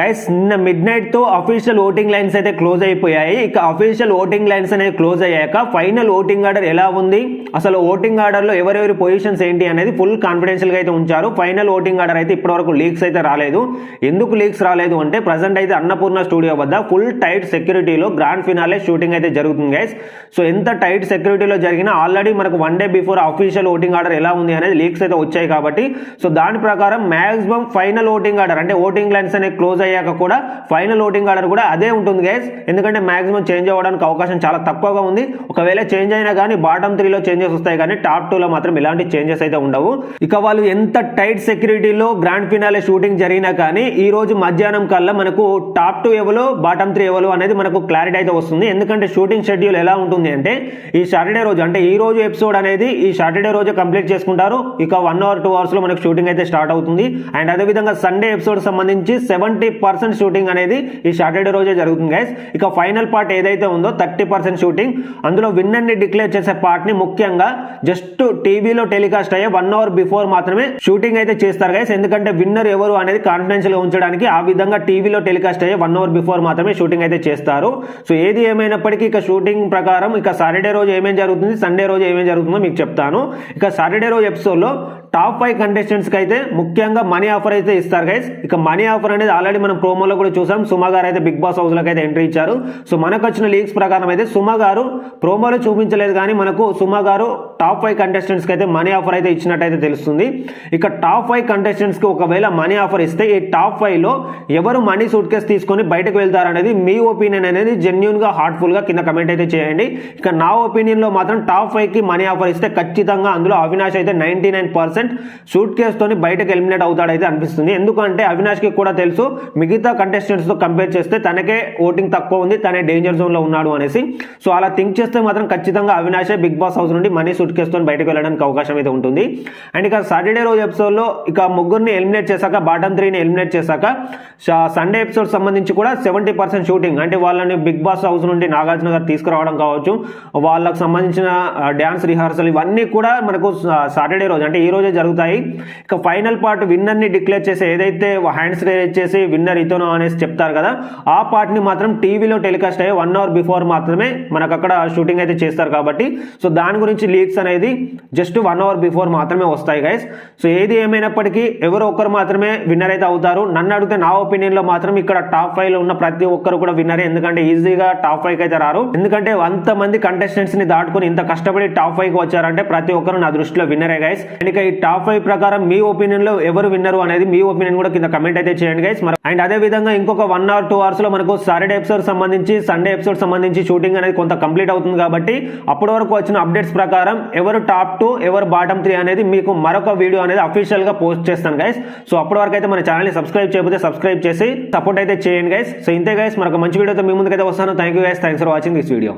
Guys నిన్న mid నైట్తో official voting lines అయితే క్లోజ్ అయిపోయాయి. ఇక అఫీషియల్ ఓటింగ్ లైన్స్ అనేవి క్లోజ్ అయ్యాక ఫైనల్ ఓటింగ్ ఆర్డర్ ఎలా ఉంది? అసలు ఓటింగ్ ఆర్డర్లో ఎవరెవరి పొజిషన్స్ ఏంటి అనేది ఫుల్ కాన్ఫిడెన్షియల్గా అయితే ఉంచారు. ఫైనల్ ఓటింగ్ ఆర్డర్ అయితే ఇప్పటివరకు లీక్స్ అయితే రాలేదు. ఎందుకు లీక్స్ రాలేదు అంటే ప్రజెంట్ అయితే అన్నపూర్ణ స్టూడియో వద్ద ఫుల్ టైట్ సెక్యూరిటీలో గ్రాండ్ ఫినాలే షూటింగ్ అయితే జరుగుతుంది గైస్ సో ఎంత టైట్ సెక్యూరిటీలో జరిగినా ఆల్రెడీ మనకు one day before official voting order ఎలా ఉంది అనేది లీక్స్ అయితే వచ్చాయి కాబట్టి సో దాని ప్రకారం మాక్సిమం ఫైనల్ ఓటింగ్ ఆర్డర్ అంటే ఓటింగ్ లైన్స్ అనేవి క్లోజ్ అయ్యాక కూడా ఫైనల్ ఓటింగ్ ఆర్డర్ కూడా అదే ఉంటుంది గైస్ ఎందుకంటే మాక్సిమం చేంజ్ అవ్వడానికి అవకాశం చాలా తక్కువగా ఉంది. ఒకవేళ చేంజ్ అయినా కానీ బాటమ్ త్రీలో చేంజెస్ వస్తాయి కానీ టాప్ టూలో మాత్రం ఇలాంటి చేంజెస్ అయితే ఉండవు. ఇక వాళ్ళు ఎంత టైట్ సెక్యూరిటీలో గ్రాండ్ ఫినాలే షూటింగ్ జరిగినా కానీ ఈ రోజు మధ్యాహ్నం కల్లా మనకు టాప్ టూ ఎవరు బాటమ్ త్రీ ఎవరు అనేది మనకు క్లారిటీ అయితే వస్తుంది. ఎందుకంటే షూటింగ్ షెడ్యూల్ ఎలా ఉంటుంది అంటే ఈ సాటర్డే రోజు అంటే ఈ రోజు ఎపిసోడ్ అనేది ఈ సాటర్డే రోజు కంప్లీట్ చేసుకుంటారు. ఇక వన్ అవర్ టూ అవర్స్లో మనకు షూటింగ్ అయితే స్టార్ట్ అవుతుంది. అండ్ అదేవిధంగా సండే ఎపిసోడ్ సంబంధించి సెవెంటీ పర్సెంట్ షూటింగ్ అనేది ఈ సాటర్డే రోజే జరుగుతుంది గైస్ ఇక ఫైనల్ పార్ట్ ఏదైతే ఉందో థర్టీ పర్సెంట్ షూటింగ్ అందులో విన్నర్ని డిక్లేర్ చేసే పార్ట్ని ముఖ్యంగా జస్ట్ టీవీలో టెలికాస్ట్ అయ్యే వన్ అవర్ బిఫోర్ మాత్రమే షూటింగ్ అయితే చేస్తారు గైస్ ఎందుకంటే విన్నర్ ఎవరు అనేది కాన్ఫిడెన్షియల్ ఉంచడానికి ఆ విధంగా టీవీలో టెలికాస్ట్ అయ్యే వన్ అవర్ బిఫోర్ మాత్రమే షూటింగ్ అయితే చేస్తారు. సో ఏది ఏమైనప్పటికీ ఇక షూటింగ్ ప్రకారం ఇక సాటర్డే రోజు ఏమేం జరుగుతుంది సండే రోజు ఏమేం జరుగుతుందో మీకు చెప్తాను. ఇక సాటర్డే రోజు ఎపిసోడ్లో టాప్ ఫైవ్ కంటెస్టెంట్స్కి అయితే ముఖ్యంగా మనీ ఆఫర్ అయితే ఇస్తారు గైస్ ఇక మనీ ఆఫర్ అనేది ఆల్రెడీ మనం ప్రోమోలో కూడా చూసాం. సుమ గారు అయితే బిగ్ బాస్ హౌస్లోకి అయితే ఎంట్రీ ఇచ్చారు. సో మనకు వచ్చిన లీక్స్ ప్రకారం అయితే సుమ గారు ప్రోమోలో చూపించలేదు కానీ మనకు సుమ గారు టాప్ ఫైవ్ కంటెస్టెంట్స్కి అయితే మనీ ఆఫర్ అయితే ఇచ్చినట్టయితే తెలుస్తుంది. ఇక టాప్ ఫైవ్ కంటెస్టెంట్స్కి ఒకవేళ మనీ ఆఫర్ ఇస్తే ఈ టాప్ ఫైవ్లో ఎవరు మనీ సూట్ కేసు తీసుకొని బయటకు వెళ్తారనేది మీ ఒపీనియన్ అనేది జెన్యున్గా హార్ట్ఫుల్గా హార్ట్ఫుల్గా కింద కమెంట్ అయితే చేయండి. ఇక నా ఒపీనియన్లో మాత్రం టాప్ ఫైవ్కి మనీ ఆఫర్ ఇస్తే ఖచ్చితంగా అందులో అవినాష్ అయితే నైన్టీ నైన్ పర్సెంట్ సూట్ కేసుతో తోని బయటకు ఎలిమినేట్ అవుతాడైతే అనిపిస్తుంది. ఎందుకంటే అవినాష్కి కూడా తెలుసు మిగతా కంటెస్టెంట్స్తో కంపేర్ చేస్తే తనకే ఓటింగ్ తక్కువ ఉంది తనే డేంజర్ జోన్లో ఉన్నాడు అనేసి. సో అలా థింక్ చేస్తే మాత్రం ఖచ్చితంగా అవినాషే బిగ్ బాస్ హౌస్ నుండి మనీ సూట్ బయటకు వెళ్ళడానికి అవకాశం అయితే ఉంటుంది. అండ్ ఇక సాటర్డే రోజు ఎపిసోడ్లో ఇక ముగ్గురిని ఎలిమినేట్ చేశాక బాటమ్ త్రీని ఎలిమినేట్ చేశాక సండే ఎపిసోడ్ సంబంధించి కూడా సెవెంటీ పర్సెంట్ షూటింగ్. అంటే వాళ్ళని బిగ్ బాస్ హౌస్ నుండి నాగార్జున గారు తీసుకురావడం కావచ్చు వాళ్ళకు సంబంధించిన డ్యాన్స్ రిహార్సల్ ఇవన్నీ కూడా మనకు సాటర్డే రోజు అంటే ఈ రోజే జరుగుతాయి. ఇక ఫైనల్ పార్ట్ విన్నర్ని డిక్లేర్ చేసి ఏదైతే హ్యాండ్స్ రేజ్ చేసి విన్నర్ ఇతను అనేసి చెప్తారు కదా ఆ పార్ట్ని మాత్రం టీవీలో టెలికాస్ట్ అయ్యే వన్ అవర్ బిఫోర్ మాత్రమే మనకు అక్కడ షూటింగ్ అయితే చేస్తారు కాబట్టి సో దాని గురించి లీక్స్ అనేది జస్ట్ వన్ అవర్ బిఫోర్ మాత్రమే వస్తాయి గైస్ సో ఏది ఏమైనప్పటికీ ఎవరో ఒక్కరు మాత్రమే విన్నర్ అయితే అవుతారు. నన్ను అడిగితే నా ఒపీనియన్లో మాత్రం ఇక్కడ టాప్ ఫైవ్లో ఉన్న ప్రతి ఒక్కరు కూడా విన్నరే ఎందుకంటే ఈజీగా టాప్ ఫైవ్ అయితే రారు. ఎందుకంటే అంత మంది కంటెస్టెంట్స్ని దాటుకుని ఇంత కష్టపడి టాప్ ఫైవ్కి వచ్చారంటే ప్రతి ఒక్కరు నా దృష్టిలో విన్నరే గైస్ అండ్ ఇక ఈ టాప్ ఫైవ్ ప్రకారం మీ ఒపీనియన్లో ఎవరు విన్నరు అనేది మీ ఒపీనియన్ కూడా కింద కమెంట్ అయితే చేయండి గైస్ మరి అండ్ అదే విధంగా ఇంకొక వన్ అవర్ టూ అవర్స్లో మనకు సాటర్డే ఎపిసోడ్ సంబంధించి సండే ఎపిసోడ్ సంబంధించి షూటింగ్ అనేది కొంత కంప్లీట్ అవుతుంది కాబట్టి అప్పటి వరకు వచ్చిన అప్డేట్స్ ప్రకారం ఎవరు టాప్ టూ ఎవరు బాటమ్ త్రీ అనేది మీకు మరొక వీడియో అనేది అఫీషియల్గా పోస్ట్ చేస్తాను గైస్ సో అప్పటి వరకు అయితే మన ఛానల్ని సబ్స్క్రైబ్ చేయకపోతే సబ్స్క్రైబ్ చేసి సపోర్ట్ అయితే చేయండి గైస్ సో ఇంతే గైస్ మరొక మంచి వీడియోతో మీ ముందుకైతే వస్తాను. Thank you guys thanks for watching this video